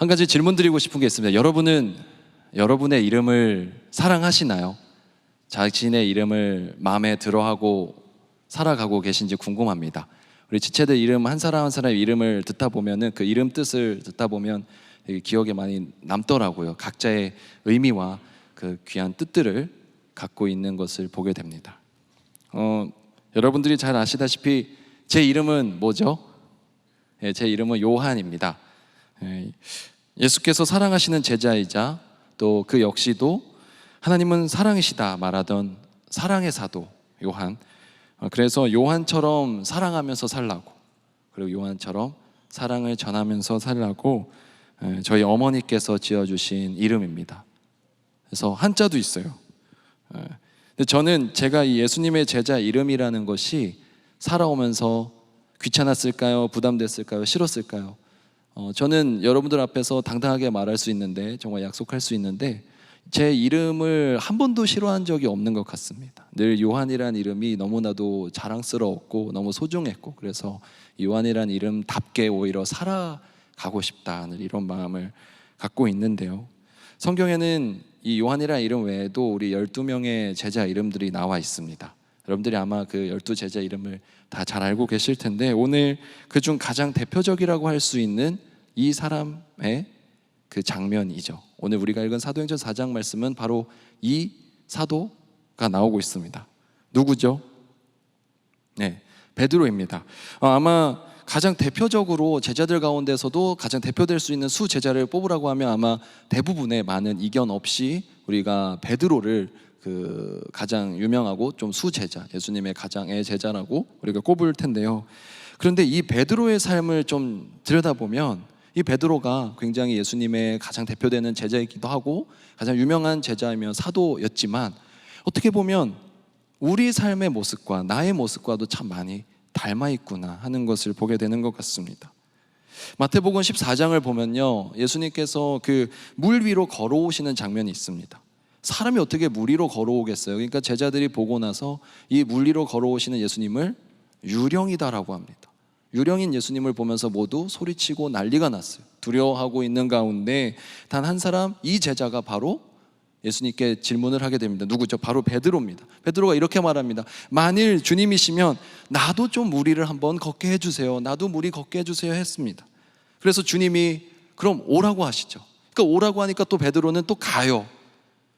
한 가지 질문 드리고 싶은 게 있습니다. 여러분은 여러분의 이름을 사랑하시나요? 자신의 이름을 마음에 들어하고 살아가고 계신지 궁금합니다. 우리 지체들 이름 한 사람 한 사람의 이름을 듣다 보면은 그 이름 뜻을 듣다 보면 기억에 많이 남더라고요. 각자의 의미와 그 귀한 뜻들을 갖고 있는 것을 보게 됩니다. 어, 여러분들이 잘 아시다시피 제 이름은 뭐죠? 예, 제 이름은 요한입니다. 예, 예수께서 사랑하시는 제자이자 또 그 역시도 하나님은 사랑이시다 말하던 사랑의 사도 요한. 어, 그래서 요한처럼 사랑하면서 살라고 그리고 요한처럼 사랑을 전하면서 살라고 예, 저희 어머니께서 지어주신 이름입니다. 그래서 한자도 있어요. 예. 근데 저는 제가 이 예수님의 제자 이름이라는 것이 살아오면서 귀찮았을까요? 부담됐을까요? 싫었을까요? 어, 저는 여러분들 앞에서 당당하게 말할 수 있는데 정말 약속할 수 있는데 제 이름을 한 번도 싫어한 적이 없는 것 같습니다. 늘 요한이란 이름이 너무나도 자랑스러웠고 너무 소중했고 그래서 요한이란 이름답게 오히려 살아가고 싶다 늘 이런 마음을 갖고 있는데요. 성경에는 이 요한이라는 이름 외에도 우리 12명의 제자 이름들이 나와 있습니다. 여러분들이 아마 그 열두 제자 이름을 다 잘 알고 계실 텐데 오늘 그 중 가장 대표적이라고 할 수 있는 이 사람의 그 장면이죠. 오늘 우리가 읽은 사도행전 4장 말씀은 바로 이 사도가 나오고 있습니다. 누구죠? 네, 베드로입니다. 어, 아마 가장 대표적으로 제자들 가운데서도 가장 대표될 수 있는 수 제자를 뽑으라고 하면 아마 대부분의 많은 이견 없이 우리가 베드로를 그 가장 유명하고 좀 수제자 예수님의 가장의 제자라고 우리가 꼽을 텐데요. 그런데 이 베드로의 삶을 좀 들여다보면 이 베드로가 굉장히 예수님의 가장 대표되는 제자이기도 하고 가장 유명한 제자이며 사도였지만 어떻게 보면 우리 삶의 모습과 나의 모습과도 참 많이 닮아 있구나 하는 것을 보게 되는 것 같습니다. 마태복음 14장을 보면요. 예수님께서 그 물 위로 걸어오시는 장면이 있습니다. 사람이 어떻게 물 위로 걸어오겠어요? 그러니까 제자들이 보고 나서 이 물 위로 걸어오시는 예수님을 유령이다라고 합니다. 유령인 예수님을 보면서 모두 소리치고 난리가 났어요. 두려워하고 있는 가운데 단 한 사람 이 제자가 바로 예수님께 질문을 하게 됩니다. 누구죠? 바로 베드로입니다. 베드로가 이렇게 말합니다. 만일 주님이시면 나도 좀 무리를 한번 걷게 해주세요. 나도 무리 걷게 해주세요 했습니다. 그래서 주님이 그럼 오라고 하시죠. 그러니까 오라고 하니까 또 베드로는 또 가요.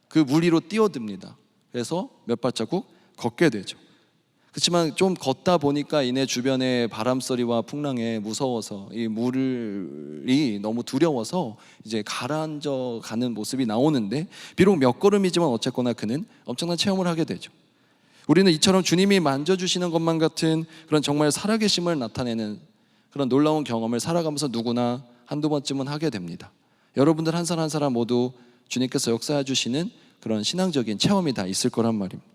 그 무리로 뛰어듭니다. 그래서 몇 발자국 걷게 되죠. 그렇지만 좀 걷다 보니까 이내 주변의 바람 소리와 풍랑에 무서워서 이 물이 너무 두려워서 이제 가라앉아 가는 모습이 나오는데 비록 몇 걸음이지만 어쨌거나 그는 엄청난 체험을 하게 되죠. 우리는 이처럼 주님이 만져주시는 것만 같은 그런 정말 살아계심을 나타내는 그런 놀라운 경험을 살아가면서 누구나 한두 번쯤은 하게 됩니다. 여러분들 한 사람 한 사람 모두 주님께서 역사해 주시는 그런 신앙적인 체험이 다 있을 거란 말입니다.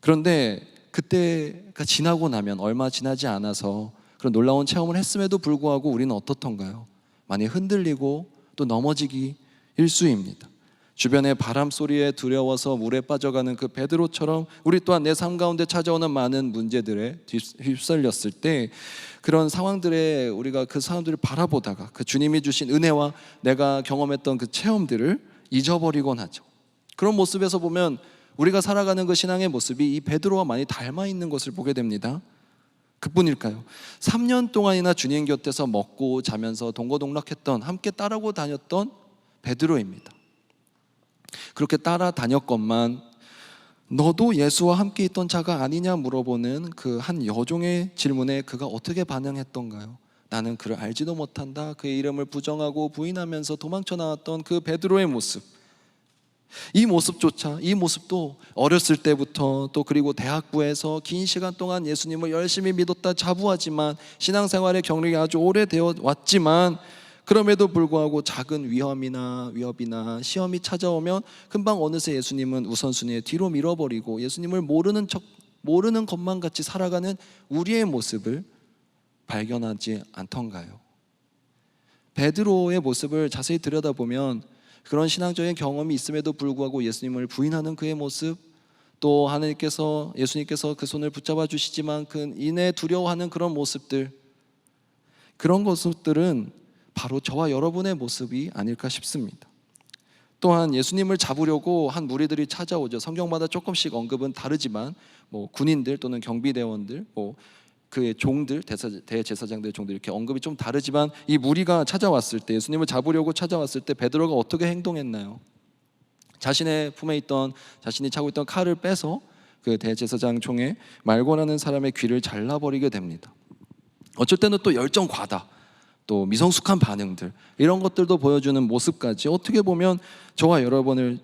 그런데 그때가 지나고 나면 얼마 지나지 않아서 그런 놀라운 체험을 했음에도 불구하고 우리는 어떻던가요? 많이 흔들리고 또 넘어지기 일수입니다. 주변의 바람 소리에 두려워서 물에 빠져가는 그 베드로처럼 우리 또한 내 삶 가운데 찾아오는 많은 문제들에 휩쓸렸을 때 그런 상황들에 우리가 그 사람들을 바라보다가 그 주님이 주신 은혜와 내가 경험했던 그 체험들을 잊어버리곤 하죠. 그런 모습에서 보면 우리가 살아가는 그 신앙의 모습이 이 베드로와 많이 닮아 있는 것을 보게 됩니다. 그뿐일까요? 3년 동안이나 주님 곁에서 먹고 자면서 동거동락했던 함께 따라고 다녔던 베드로입니다. 그렇게 따라다녔건만 너도 예수와 함께 있던 자가 아니냐 물어보는 그 한 여종의 질문에 그가 어떻게 반응했던가요? 나는 그를 알지도 못한다. 그의 이름을 부정하고 부인하면서 도망쳐 나왔던 그 베드로의 모습. 이 모습조차 이 모습도 어렸을 때부터 또 그리고 대학부에서 긴 시간 동안 예수님을 열심히 믿었다 자부하지만 신앙생활의 경력이 아주 오래되어 왔지만 그럼에도 불구하고 작은 위험이나 위협이나 시험이 찾아오면 금방 어느새 예수님은 우선순위에 뒤로 밀어버리고 예수님을 모르는 척 모르는 것만 같이 살아가는 우리의 모습을 발견하지 않던가요? 베드로의 모습을 자세히 들여다보면 그런 신앙적인 경험이 있음에도 불구하고 예수님을 부인하는 그의 모습 또 하나님께서 예수님께서 그 손을 붙잡아 주시지만 그 인해 두려워하는 그런 모습들 그런 모습들은 바로 저와 여러분의 모습이 아닐까 싶습니다. 또한 예수님을 잡으려고 한 무리들이 찾아오죠. 성경마다 조금씩 언급은 다르지만 뭐 군인들 또는 경비대원들 뭐 그의 종들 대사, 대제사장들의 종들 이렇게 언급이 좀 다르지만 이 무리가 찾아왔을 때 예수님을 잡으려고 찾아왔을 때 베드로가 어떻게 행동했나요? 자신의 품에 있던 자신이 차고 있던 칼을 빼서 그 대제사장 총에 말고라는 사람의 귀를 잘라버리게 됩니다. 어쩔 때는 또 열정 과다, 또 미성숙한 반응들 이런 것들도 보여주는 모습까지 어떻게 보면 저와 여러분을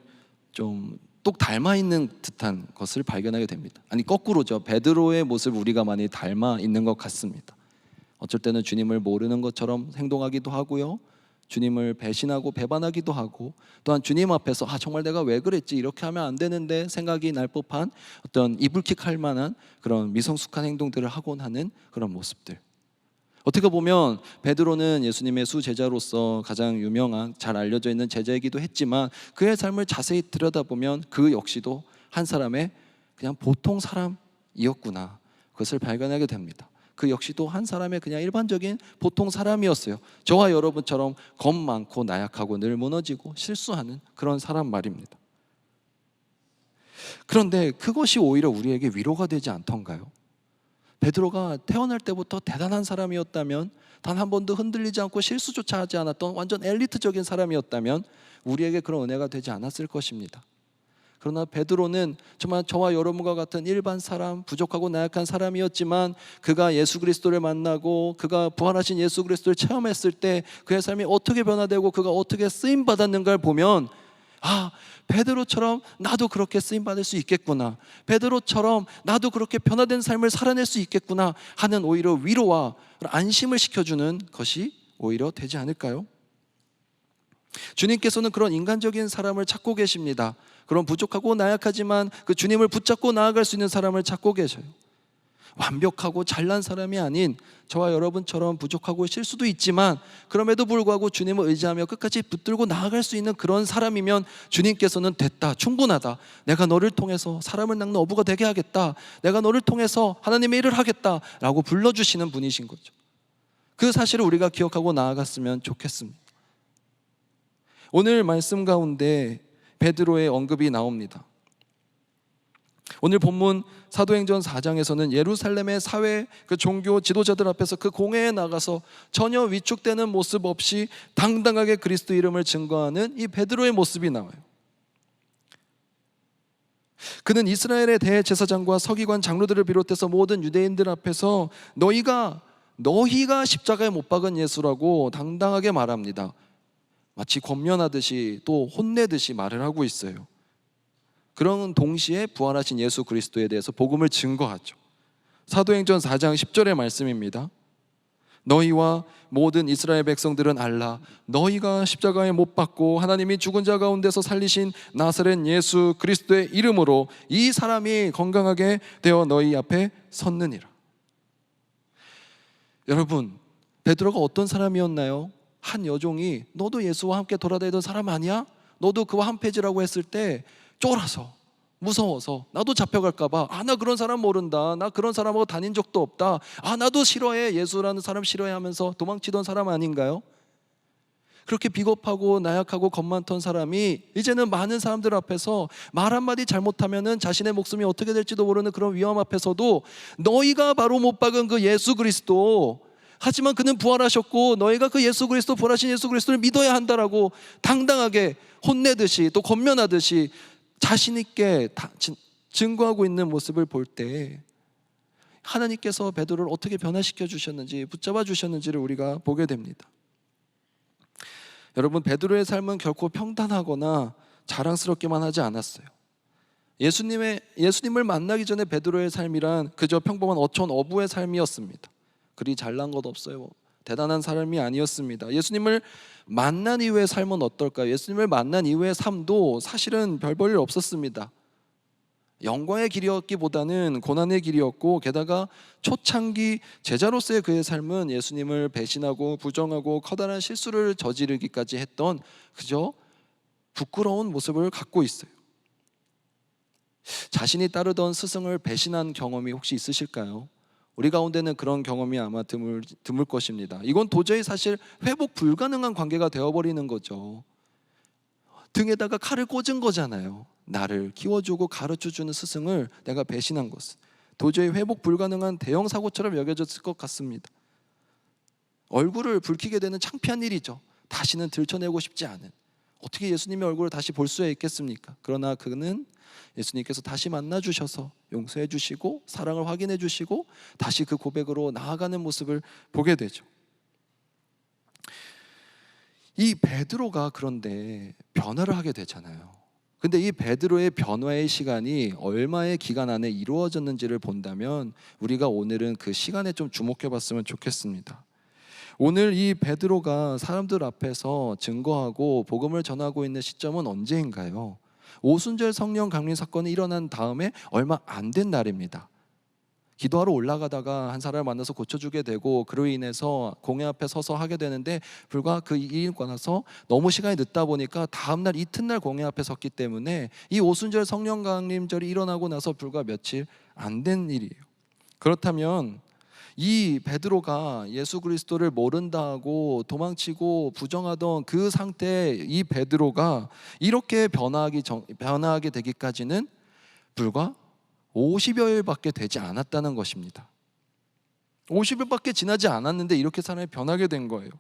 좀 똑 닮아 있는 듯한 것을 발견하게 됩니다. 아니 거꾸로죠. 베드로의 모습 우리가 많이 닮아 있는 것 같습니다. 어쩔 때는 주님을 모르는 것처럼 행동하기도 하고요. 주님을 배신하고 배반하기도 하고 또한 주님 앞에서 아 정말 내가 왜 그랬지 이렇게 하면 안 되는데 생각이 날 법한 어떤 이불킥할 만한 그런 미성숙한 행동들을 하곤 하는 그런 모습들 어떻게 보면 베드로는 예수님의 수제자로서 가장 유명한 잘 알려져 있는 제자이기도 했지만 그의 삶을 자세히 들여다보면 그 역시도 한 사람의 그냥 보통 사람이었구나 그것을 발견하게 됩니다. 그 역시도 한 사람의 그냥 일반적인 보통 사람이었어요. 저와 여러분처럼 겁 많고 나약하고 늘 무너지고 실수하는 그런 사람 말입니다. 그런데 그것이 오히려 우리에게 위로가 되지 않던가요? 베드로가 태어날 때부터 대단한 사람이었다면 단 한 번도 흔들리지 않고 실수조차 하지 않았던 완전 엘리트적인 사람이었다면 우리에게 그런 은혜가 되지 않았을 것입니다. 그러나 베드로는 정말 저와 여러분과 같은 일반 사람, 부족하고 나약한 사람이었지만 그가 예수 그리스도를 만나고 그가 부활하신 예수 그리스도를 체험했을 때 그의 삶이 어떻게 변화되고 그가 어떻게 쓰임 받았는가를 보면 아, 베드로처럼 나도 그렇게 쓰임 받을 수 있겠구나. 베드로처럼 나도 그렇게 변화된 삶을 살아낼 수 있겠구나 하는 오히려 위로와 안심을 시켜주는 것이 오히려 되지 않을까요? 주님께서는 그런 인간적인 사람을 찾고 계십니다. 그런 부족하고 나약하지만 그 주님을 붙잡고 나아갈 수 있는 사람을 찾고 계셔요. 완벽하고 잘난 사람이 아닌 저와 여러분처럼 부족하고 실수도 있지만 그럼에도 불구하고 주님을 의지하며 끝까지 붙들고 나아갈 수 있는 그런 사람이면 주님께서는 됐다 충분하다. 내가 너를 통해서 사람을 낚는 어부가 되게 하겠다. 내가 너를 통해서 하나님의 일을 하겠다 라고 불러주시는 분이신 거죠. 그 사실을 우리가 기억하고 나아갔으면 좋겠습니다. 오늘 말씀 가운데 베드로의 언급이 나옵니다 오늘 본문 사도행전 4장에서는 예루살렘의 사회 그 종교 지도자들 앞에서 그 공회에 나가서 전혀 위축되는 모습 없이 당당하게 그리스도 이름을 증거하는 이 베드로의 모습이 나와요. 그는 이스라엘의 대제사장과 서기관 장로들을 비롯해서 모든 유대인들 앞에서 너희가 너희가 십자가에 못 박은 예수라고 당당하게 말합니다. 마치 권면하듯이 또 혼내듯이 말을 하고 있어요. 그런 동시에 부활하신 예수 그리스도에 대해서 복음을 증거하죠. 사도행전 4장 10절의 말씀입니다. 너희와 모든 이스라엘 백성들은 알라 너희가 십자가에 못 박고 하나님이 죽은 자 가운데서 살리신 나사렛 예수 그리스도의 이름으로 이 사람이 건강하게 되어 너희 앞에 섰느니라. 여러분 베드로가 어떤 사람이었나요? 한 여종이 너도 예수와 함께 돌아다니던 사람 아니야? 너도 그와 한 패지라고 했을 때 쫄아서 무서워서 나도 잡혀갈까봐 아 나 그런 사람 모른다 나 그런 사람하고 다닌 적도 없다 아 나도 싫어해 예수라는 사람 싫어해 하면서 도망치던 사람 아닌가요? 그렇게 비겁하고 나약하고 겁 많던 사람이 이제는 많은 사람들 앞에서 말 한마디 잘못하면은 자신의 목숨이 어떻게 될지도 모르는 그런 위험 앞에서도 너희가 바로 못 박은 그 예수 그리스도 하지만 그는 부활하셨고 너희가 그 예수 그리스도 부활하신 예수 그리스도를 믿어야 한다라고 당당하게 혼내듯이 또 권면하듯이 자신 있게 증거하고 있는 모습을 볼 때 하나님께서 베드로를 어떻게 변화시켜 주셨는지 붙잡아 주셨는지를 우리가 보게 됩니다. 여러분 베드로의 삶은 결코 평탄하거나 자랑스럽게만 하지 않았어요. 예수님의 예수님을 만나기 전에 베드로의 삶이란 그저 평범한 어촌 어부의 삶이었습니다. 그리 잘난 것 없어요. 대단한 사람이 아니었습니다. 예수님을 만난 이후의 삶은 어떨까요? 예수님을 만난 이후의 삶도 사실은 별 볼일 없었습니다. 영광의 길이었기보다는 고난의 길이었고 게다가 초창기 제자로서의 그의 삶은 예수님을 배신하고 부정하고 커다란 실수를 저지르기까지 했던 그저 부끄러운 모습을 갖고 있어요. 자신이 따르던 스승을 배신한 경험이 혹시 있으실까요? 우리 가운데는 그런 경험이 아마 드물, 드물 것입니다. 이건 도저히 사실 회복 불가능한 관계가 되어버리는 거죠. 등에다가 칼을 꽂은 거잖아요. 나를 키워주고 가르쳐주는 스승을 내가 배신한 것은 도저히 회복 불가능한 대형 사고처럼 여겨졌을 것 같습니다. 얼굴을 붉히게 되는 창피한 일이죠. 다시는 들춰내고 싶지 않은. 어떻게 예수님의 얼굴을 다시 볼 수 있겠습니까? 그러나 그는 예수님께서 다시 만나 주셔서 용서해 주시고 사랑을 확인해 주시고 다시 그 고백으로 나아가는 모습을 보게 되죠. 이 베드로가 그런데 변화를 하게 되잖아요. 근데 이 베드로의 변화의 시간이 얼마의 기간 안에 이루어졌는지를 본다면 우리가 오늘은 그 시간에 좀 주목해 봤으면 좋겠습니다. 오늘 이 베드로가 사람들 앞에서 증거하고 복음을 전하고 있는 시점은 언제인가요? 오순절 성령 강림 사건이 일어난 다음에 얼마 안 된 날입니다. 기도하러 올라가다가 한 사람을 만나서 고쳐주게 되고 그로 인해서 공회 앞에 서서 하게 되는데 불과 그 일과 나서 너무 시간이 늦다 보니까 다음날 이튿날 공회 앞에 섰기 때문에 이 오순절 성령 강림절이 일어나고 나서 불과 며칠 안 된 일이에요. 그렇다면 이 베드로가 예수 그리스도를 모른다고 도망치고 부정하던 그 상태 이 베드로가 이렇게 변화하기 전, 변화하게 되기까지는 불과 50여일밖에 되지 않았다는 것입니다. 50일밖에 지나지 않았는데 이렇게 사람이 변하게 된 거예요.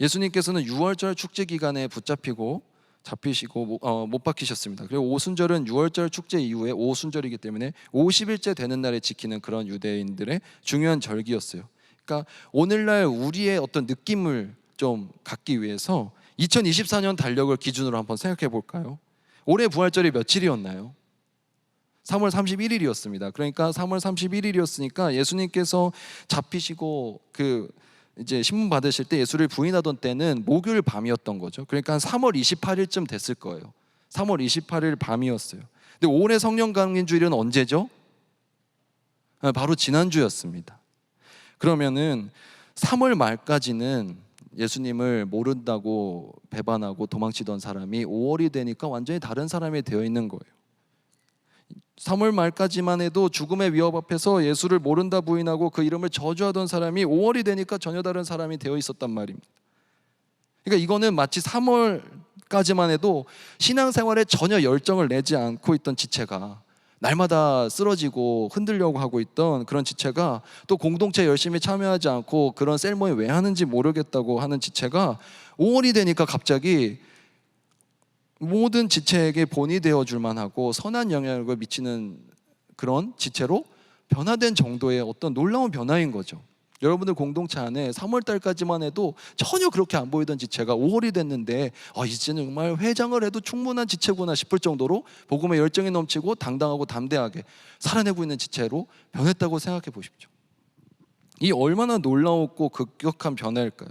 예수님께서는 6월절 축제 기간에 붙잡히고 잡히시고 못, 어, 못 박히셨습니다. 그리고 오순절은 6월절 축제 이후에 오순절이기 때문에 50일째 되는 날에 지키는 그런 유대인들의 중요한 절기였어요. 그러니까 오늘날 우리의 어떤 느낌을 좀 갖기 위해서 2024년 달력을 기준으로 한번 생각해 볼까요? 올해 부활절이 며칠이었나요? 3월 31일이었습니다. 그러니까 3월 31일이었으니까 예수님께서 잡히시고 그 이제 신문 받으실 때 예수를 부인하던 때는 목요일 밤이었던 거죠. 그러니까 한 3월 28일쯤 됐을 거예요. 3월 28일 밤이었어요. 근데 올해 성령 강림 주일은 언제죠? 아, 바로 지난주였습니다. 그러면은 3월 말까지는 예수님을 모른다고 배반하고 도망치던 사람이 5월이 되니까 완전히 다른 사람이 되어 있는 거예요. 3월 말까지만 해도 죽음의 위협 앞에서 예수를 모른다 부인하고 그 이름을 저주하던 사람이 5월이 되니까 전혀 다른 사람이 되어 있었단 말입니다. 그러니까 이거는 마치 3월까지만 해도 신앙생활에 전혀 열정을 내지 않고 있던 지체가 날마다 쓰러지고 흔들려고 하고 있던 그런 지체가 또 공동체 열심히 참여하지 않고 그런 셀모니 왜 하는지 모르겠다고 하는 지체가 5월이 되니까 갑자기 모든 지체에게 본이 되어 줄 만하고 선한 영향력을 미치는 그런 지체로 변화된 정도의 어떤 놀라운 변화인 거죠. 여러분들 공동체 안에 3월 달까지만 해도 전혀 그렇게 안 보이던 지체가 5월이 됐는데 아, 이제는 정말 회장을 해도 충분한 지체구나 싶을 정도로 복음의 열정이 넘치고 당당하고 담대하게 살아내고 있는 지체로 변했다고 생각해 보십시오. 이 얼마나 놀라웠고 급격한 변화일까요?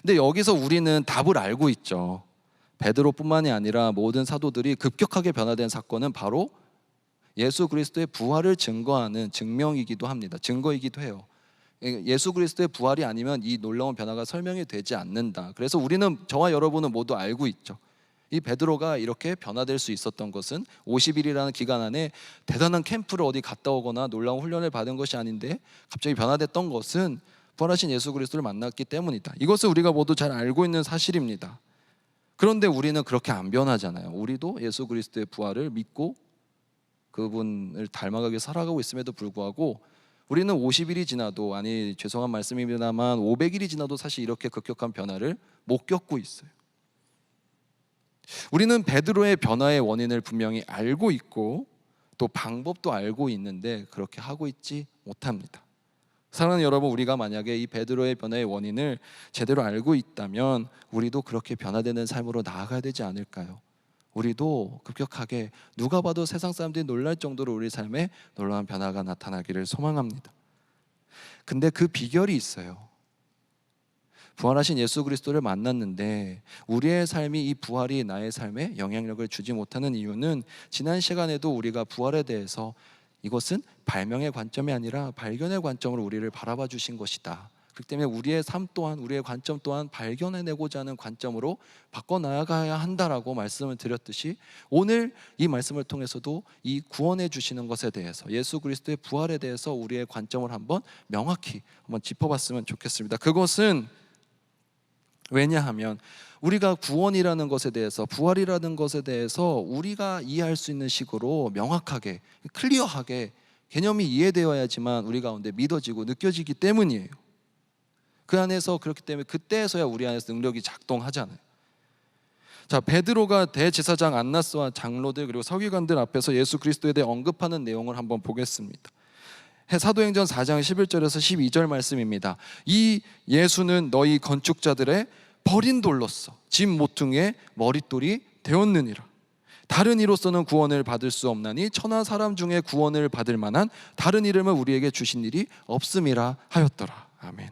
근데 여기서 우리는 답을 알고 있죠. 베드로뿐만이 아니라 모든 사도들이 급격하게 변화된 사건은 바로 예수 그리스도의 부활을 증거하는 증명이기도 합니다. 증거이기도 해요. 예수 그리스도의 부활이 아니면 이 놀라운 변화가 설명이 되지 않는다. 그래서 우리는 저와 여러분은 모두 알고 있죠. 이 베드로가 이렇게 변화될 수 있었던 것은 50일이라는 기간 안에 대단한 캠프를 어디 갔다 오거나 놀라운 훈련을 받은 것이 아닌데 갑자기 변화됐던 것은 부활하신 예수 그리스도를 만났기 때문이다. 이것을 우리가 모두 잘 알고 있는 사실입니다. 그런데 우리는 그렇게 안 변하잖아요. 우리도 예수 그리스도의 부활을 믿고 그분을 닮아가게 살아가고 있음에도 불구하고 우리는 50일이 지나도 아니 죄송한 말씀입니다만 500일이 지나도 사실 이렇게 급격한 변화를 못 겪고 있어요. 우리는 베드로의 변화의 원인을 분명히 알고 있고 또 방법도 알고 있는데 그렇게 하고 있지 못합니다. 사랑하는 여러분, 우리가 만약에 이 베드로의 변화의 원인을 제대로 알고 있다면 우리도 그렇게 변화되는 삶으로 나아가야 되지 않을까요? 우리도 급격하게 누가 봐도 세상 사람들이 놀랄 정도로 우리 삶에 놀라운 변화가 나타나기를 소망합니다. 근데 그 비결이 있어요. 부활하신 예수 그리스도를 만났는데 우리의 삶이 이 부활이 나의 삶에 영향력을 주지 못하는 이유는 지난 시간에도 우리가 부활에 대해서 이것은 발명의 관점이 아니라 발견의 관점으로 우리를 바라봐 주신 것이다. 그렇기 때문에 우리의 삶 또한 우리의 관점 또한 발견해내고자 하는 관점으로 바꿔 나가야 한다라고 말씀을 드렸듯이 오늘 이 말씀을 통해서도 이 구원해 주시는 것에 대해서 예수 그리스도의 부활에 대해서 우리의 관점을 한번 명확히 한번 짚어봤으면 좋겠습니다. 그것은 왜냐하면 우리가 구원이라는 것에 대해서 부활이라는 것에 대해서 우리가 이해할 수 있는 식으로 명확하게 클리어하게 개념이 이해되어야지만 우리 가운데 믿어지고 느껴지기 때문이에요. 그 안에서 그렇기 때문에 그때에서야 우리 안에서 능력이 작동하잖아요. 자 베드로가 대제사장 안나스와 장로들 그리고 서기관들 앞에서 예수 그리스도에 대해 언급하는 내용을 한번 보겠습니다. 사도행전 4장 11절에서 12절 말씀입니다. 이 예수는 너희 건축자들의 버린 돌로서 집 모퉁이의 머릿돌이 되었느니라. 다른 이로서는 구원을 받을 수 없나니 천하 사람 중에 구원을 받을 만한 다른 이름을 우리에게 주신 일이 없음이라 하였더라. 아멘.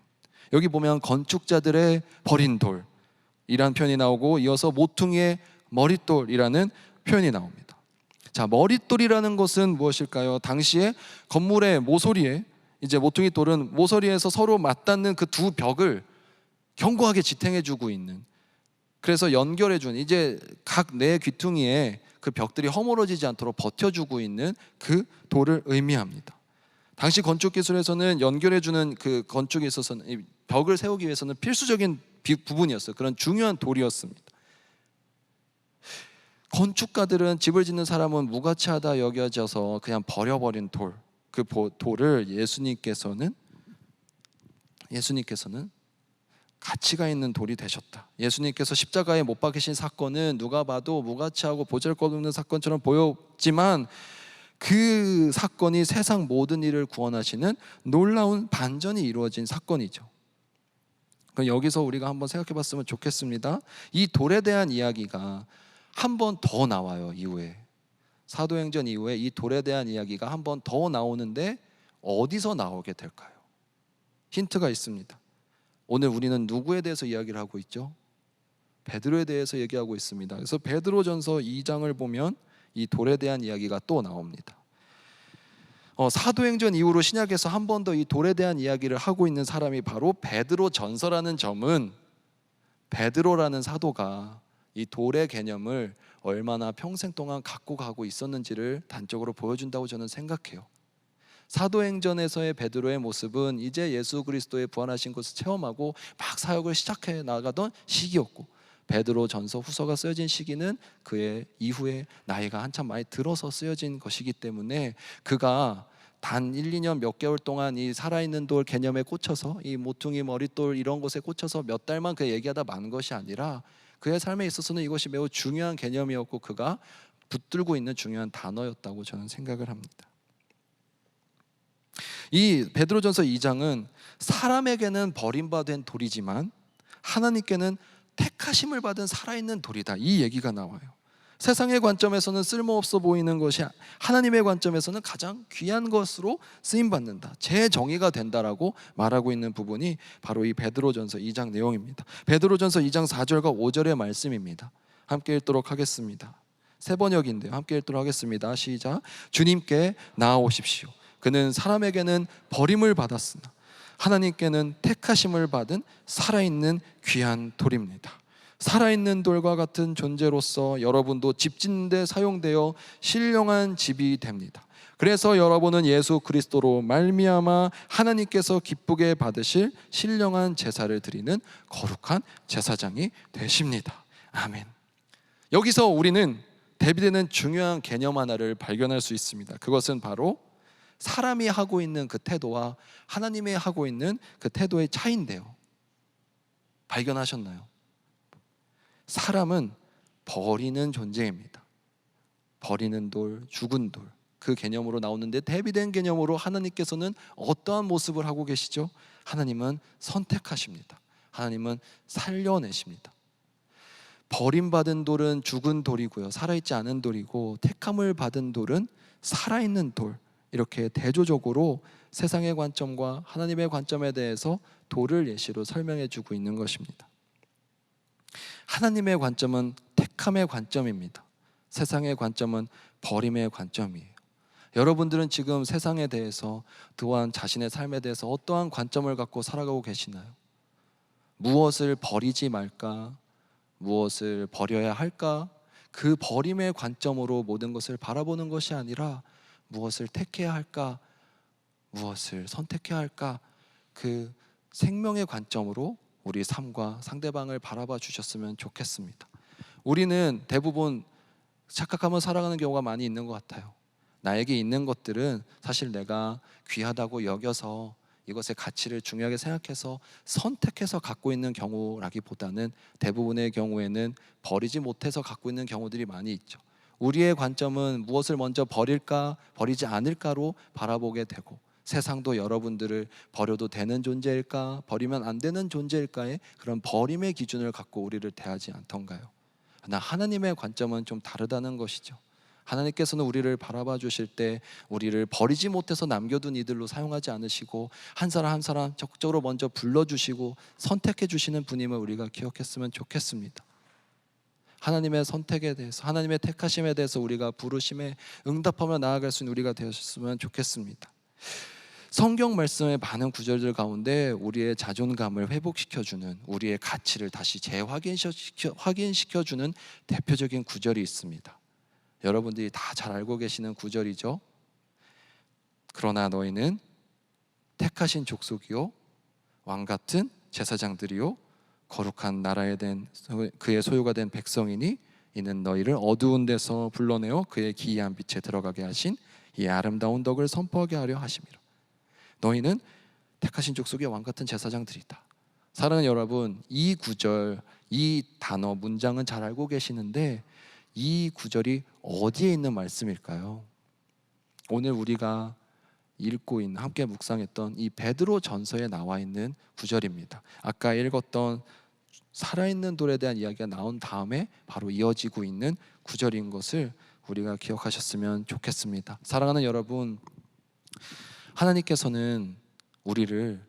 여기 보면 건축자들의 버린 돌이란 표현이 나오고 이어서 모퉁이의 머릿돌이라는 표현이 나옵니다. 자, 머릿돌이라는 것은 무엇일까요? 당시에 건물의 모서리에 이제 모퉁이 돌은 모서리에서 서로 맞닿는 그 두 벽을 견고하게 지탱해 주고 있는 그래서 연결해 준 이제 각 내 귀퉁이에 그 벽들이 허물어지지 않도록 버텨 주고 있는 그 돌을 의미합니다. 당시 건축 기술에서는 연결해 주는 그 건축에 있어서는 이 벽을 세우기 위해서는 필수적인 비- 부분이었어요. 그런 중요한 돌이었습니다. 건축가들은 집을 짓는 사람은 무가치하다 여겨져서 그냥 버려버린 돌, 그 보- 돌을 예수님께서는 예수님께서는 가치가 있는 돌이 되셨다. 예수님께서 십자가에 못 박히신 사건은 누가 봐도 무가치하고 보잘것없는 사건처럼 보였지만 그 사건이 세상 모든 일을 구원하시는 놀라운 반전이 이루어진 사건이죠. 그럼 여기서 우리가 한번 생각해 봤으면 좋겠습니다. 이 돌에 대한 이야기가 한 번 더 나와요, 이후에. 사도행전 이후에 이 돌에 대한 이야기가 한 번 더 나오는데 어디서 나오게 될까요? 힌트가 있습니다. 오늘 우리는 누구에 대해서 이야기를 하고 있죠? 베드로에 대해서 얘기하고 있습니다. 그래서 베드로전서 2장을 보면 이 돌에 대한 이야기가 또 나옵니다. 어, 사도행전 이후로 신약에서 한 번 더 이 돌에 대한 이야기를 하고 있는 사람이 바로 베드로 전서라는 점은 베드로라는 사도가 이 돌의 개념을 얼마나 평생 동안 갖고 가고 있었는지를 단적으로 보여준다고 저는 생각해요. 사도행전에서의 베드로의 모습은 이제 예수 그리스도의 부활하신 것을 체험하고 막 사역을 시작해 나가던 시기였고 베드로 전서 후서가 쓰여진 시기는 그의 이후에 나이가 한참 많이 들어서 쓰여진 것이기 때문에 그가 단 1, 2년 몇 개월 동안 이 살아있는 돌 개념에 꽂혀서 이 모퉁이 머릿돌 이런 것에 꽂혀서 몇 달만 그 얘기하다 만 것이 아니라 그의 삶에 있어서는 이것이 매우 중요한 개념이었고 그가 붙들고 있는 중요한 단어였다고 저는 생각을 합니다. 이 베드로전서 2장은 사람에게는 버림받은 돌이지만 하나님께는 택하심을 받은 살아있는 돌이다. 이 얘기가 나와요. 세상의 관점에서는 쓸모없어 보이는 것이 하나님의 관점에서는 가장 귀한 것으로 쓰임 받는다. 제 정의가 된다라고 말하고 있는 부분이 바로 이 베드로전서 2장 내용입니다. 베드로전서 2장 4절과 5절의 말씀입니다. 함께 읽도록 하겠습니다. 세 번역인데요. 함께 읽도록 하겠습니다. 시작. 주님께 나아오십시오. 그는 사람에게는 버림을 받았으나 하나님께는 택하심을 받은 살아있는 귀한 돌입니다. 살아있는 돌과 같은 존재로서 여러분도 집 짓는데 사용되어 신령한 집이 됩니다. 그래서 여러분은 예수 그리스도로 말미암아 하나님께서 기쁘게 받으실 신령한 제사를 드리는 거룩한 제사장이 되십니다. 아멘. 여기서 우리는 대비되는 중요한 개념 하나를 발견할 수 있습니다. 그것은 바로 사람이 하고 있는 그 태도와 하나님이 하고 있는 그 태도의 차이인데요. 발견하셨나요? 사람은 버리는 존재입니다. 버리는 돌, 죽은 돌. 그 개념으로 나오는데 대비된 개념으로 하나님께서는 어떠한 모습을 하고 계시죠? 하나님은 선택하십니다. 하나님은 살려내십니다. 버림받은 돌은 죽은 돌이고요. 살아있지 않은 돌이고 택함을 받은 돌은 살아있는 돌. 이렇게 대조적으로 세상의 관점과 하나님의 관점에 대해서 돌을 예시로 설명해 주고 있는 것입니다. 하나님의 관점은 택함의 관점입니다. 세상의 관점은 버림의 관점이에요. 여러분들은 지금 세상에 대해서 또한 자신의 삶에 대해서 어떠한 관점을 갖고 살아가고 계시나요? 무엇을 버리지 말까? 무엇을 버려야 할까? 그 버림의 관점으로 모든 것을 바라보는 것이 아니라 무엇을 택해야 할까? 무엇을 선택해야 할까? 그 생명의 관점으로 우리 삶과 상대방을 바라봐 주셨으면 좋겠습니다. 우리는 대부분 착각하며 살아가는 경우가 많이 있는 것 같아요. 나에게 있는 것들은 사실 내가 귀하다고 여겨서 이것의 가치를 중요하게 생각해서 선택해서 갖고 있는 경우라기보다는 대부분의 경우에는 버리지 못해서 갖고 있는 경우들이 많이 있죠. 우리의 관점은 무엇을 먼저 버릴까, 버리지 않을까로 바라보게 되고 세상도 여러분들을 버려도 되는 존재일까, 버리면 안 되는 존재일까의 그런 버림의 기준을 갖고 우리를 대하지 않던가요? 나 하나님의 관점은 좀 다르다는 것이죠. 하나님께서는 우리를 바라봐 주실 때 우리를 버리지 못해서 남겨둔 이들로 사용하지 않으시고 한 사람 한 사람 적극적으로 먼저 불러 주시고 선택해 주시는 분임을 우리가 기억했으면 좋겠습니다. 하나님의 선택에 대해서 하나님의 택하심에 대해서 우리가 부르심에 응답하며 나아갈 수 있는 우리가 되었으면 좋겠습니다. 성경 말씀의 많은 구절들 가운데 우리의 자존감을 회복시켜 주는 우리의 가치를 다시 재확인시켜 확인시켜 주는 대표적인 구절이 있습니다. 여러분들이 다 잘 알고 계시는 구절이죠. 그러나 너희는 택하신 족속이요 왕 같은 제사장들이요 거룩한 나라에 된 그의 소유가 된 백성이니 이는 너희를 어두운 데서 불러내어 그의 기이한 빛에 들어가게 하신 이 아름다운 덕을 선포하게 하려 하심이라. 너희는 택하신 족속의 왕 같은 제사장들이다. 사랑하는 여러분, 이 구절, 이 단어 문장은 잘 알고 계시는데 이 구절이 어디에 있는 말씀일까요? 오늘 우리가 읽고 있는 함께 묵상했던 이 베드로 전서에 나와 있는 구절입니다. 아까 읽었던 살아있는 돌에 대한 이야기가 나온 다음에 바로 이어지고 있는 구절인 것을 우리가 기억하셨으면 좋겠습니다. 사랑하는 여러분, 하나님께서는 우리를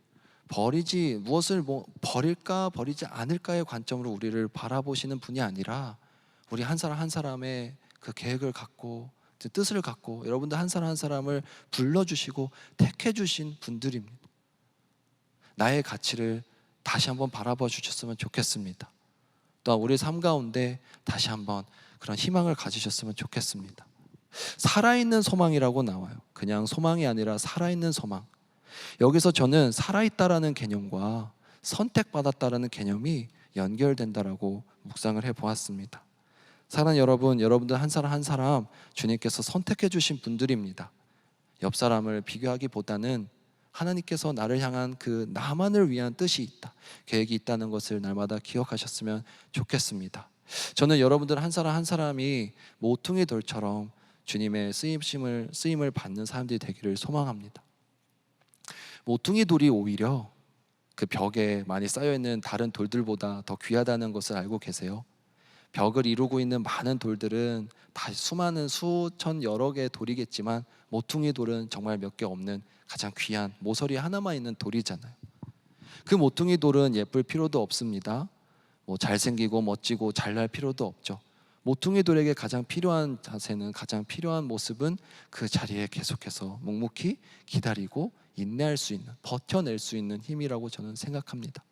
버리지 무엇을 뭐 버릴까 버리지 않을까의 관점으로 우리를 바라보시는 분이 아니라 우리 한 사람 한 사람의 그 계획을 갖고 그 뜻을 갖고 여러분들 한 사람 한 사람을 불러주시고 택해 주신 분들입니다. 나의 가치를 다시 한번 바라봐 주셨으면 좋겠습니다. 또한 우리 삶 가운데 다시 한번 그런 희망을 가지셨으면 좋겠습니다. 살아있는 소망이라고 나와요. 그냥 소망이 아니라 살아있는 소망. 여기서 저는 살아있다라는 개념과 선택받았다라는 개념이 연결된다라고 묵상을 해 보았습니다. 사랑하는 여러분, 여러분들 한 사람 한 사람 주님께서 선택해 주신 분들입니다. 옆 사람을 비교하기보다는 하나님께서 나를 향한 그 나만을 위한 뜻이 있다. 계획이 있다는 것을 날마다 기억하셨으면 좋겠습니다. 저는 여러분들 한 사람 한 사람이 모퉁이 돌처럼 주님의 쓰임을 쓰임을 받는 사람들이 되기를 소망합니다. 모퉁이 돌이 오히려 그 벽에 많이 쌓여 있는 다른 돌들보다 더 귀하다는 것을 알고 계세요? 벽을 이루고 있는 많은 돌들은 다 수많은 수천 여러 개의 돌이겠지만 모퉁이 돌은 정말 몇 개 없는 가장 귀한 모서리 하나만 있는 돌이잖아요. 그 모퉁이 돌은 예쁠 필요도 없습니다. 뭐 잘생기고 멋지고 잘날 필요도 없죠. 모퉁이 돌에게 가장 필요한 자세는 가장 필요한 모습은 그 자리에 계속해서 묵묵히 기다리고 인내할 수 있는 버텨낼 수 있는 힘이라고 저는 생각합니다.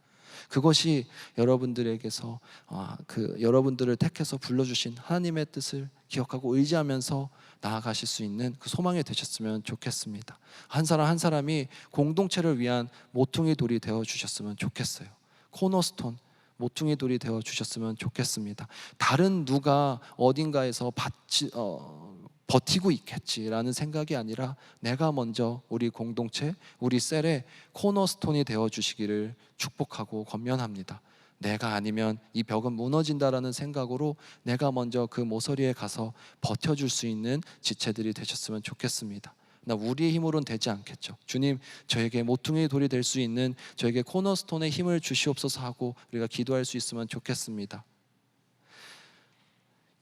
그것이 여러분들에게서 아, 그 여러분들을 택해서 불러주신 하나님의 뜻을 기억하고 의지하면서 나아가실 수 있는 그 소망이 되셨으면 좋겠습니다. 한 사람 한 사람이 공동체를 위한 모퉁이 돌이 되어 주셨으면 좋겠어요. 코너스톤 모퉁이 돌이 되어 주셨으면 좋겠습니다. 다른 누가 어딘가에서 받지 어, 버티고 있겠지라는 생각이 아니라 내가 먼저 우리 공동체, 우리 셀의 코너스톤이 되어 주시기를 축복하고 권면합니다. 내가 아니면 이 벽은 무너진다라는 생각으로 내가 먼저 그 모서리에 가서 버텨줄 수 있는 지체들이 되셨으면 좋겠습니다. 나 우리의 힘으로는 되지 않겠죠. 주님, 저에게 모퉁이 돌이 될 수 있는 저에게 코너스톤의 힘을 주시옵소서 하고 우리가 기도할 수 있으면 좋겠습니다.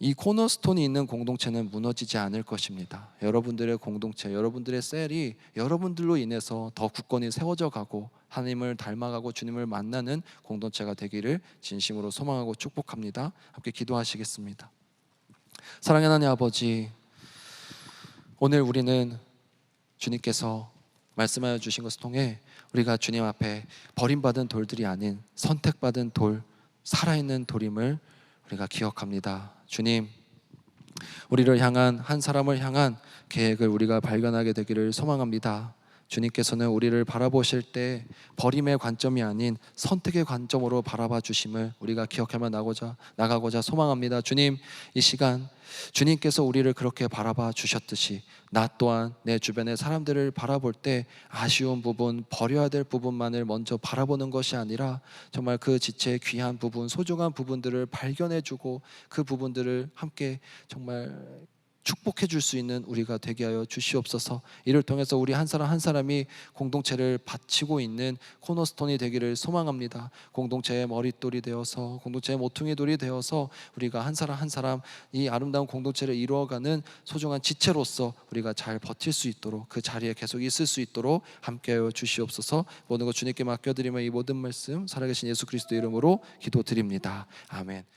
이 코너스톤이 있는 공동체는 무너지지 않을 것입니다. 여러분들의 공동체, 여러분들의 셀이 여러분들로 인해서 더 굳건히 세워져 가고 하나님을 닮아가고 주님을 만나는 공동체가 되기를 진심으로 소망하고 축복합니다. 함께 기도하시겠습니다. 사랑의 하나님 아버지, 오늘 우리는 주님께서 말씀하여 주신 것을 통해 우리가 주님 앞에 버림받은 돌들이 아닌 선택받은 돌, 살아있는 돌임을 우리가 기억합니다. 주님, 우리를 향한 한 사람을 향한 계획을 우리가 발견하게 되기를 소망합니다. 주님께서는 우리를 바라보실 때 버림의 관점이 아닌 선택의 관점으로 바라봐 주심을 우리가 기억하며 나고자 나가고자 소망합니다. 주님, 이 시간 주님께서 우리를 그렇게 바라봐 주셨듯이 나 또한 내 주변의 사람들을 바라볼 때 아쉬운 부분, 버려야 될 부분만을 먼저 바라보는 것이 아니라 정말 그 지체의 귀한 부분, 소중한 부분들을 발견해 주고 그 부분들을 함께 정말 축복해 줄 수 있는 우리가 되게 하여 주시옵소서. 이를 통해서 우리 한 사람 한 사람이 공동체를 바치고 있는 코너스톤이 되기를 소망합니다. 공동체의 머릿돌이 되어서 공동체의 모퉁이 돌이 되어서 우리가 한 사람 한 사람 이 아름다운 공동체를 이루어가는 소중한 지체로서 우리가 잘 버틸 수 있도록 그 자리에 계속 있을 수 있도록 함께하여 주시옵소서. 모든 것 주님께 맡겨드리며 이 모든 말씀 살아계신 예수 그리스도 이름으로 기도드립니다. 아멘.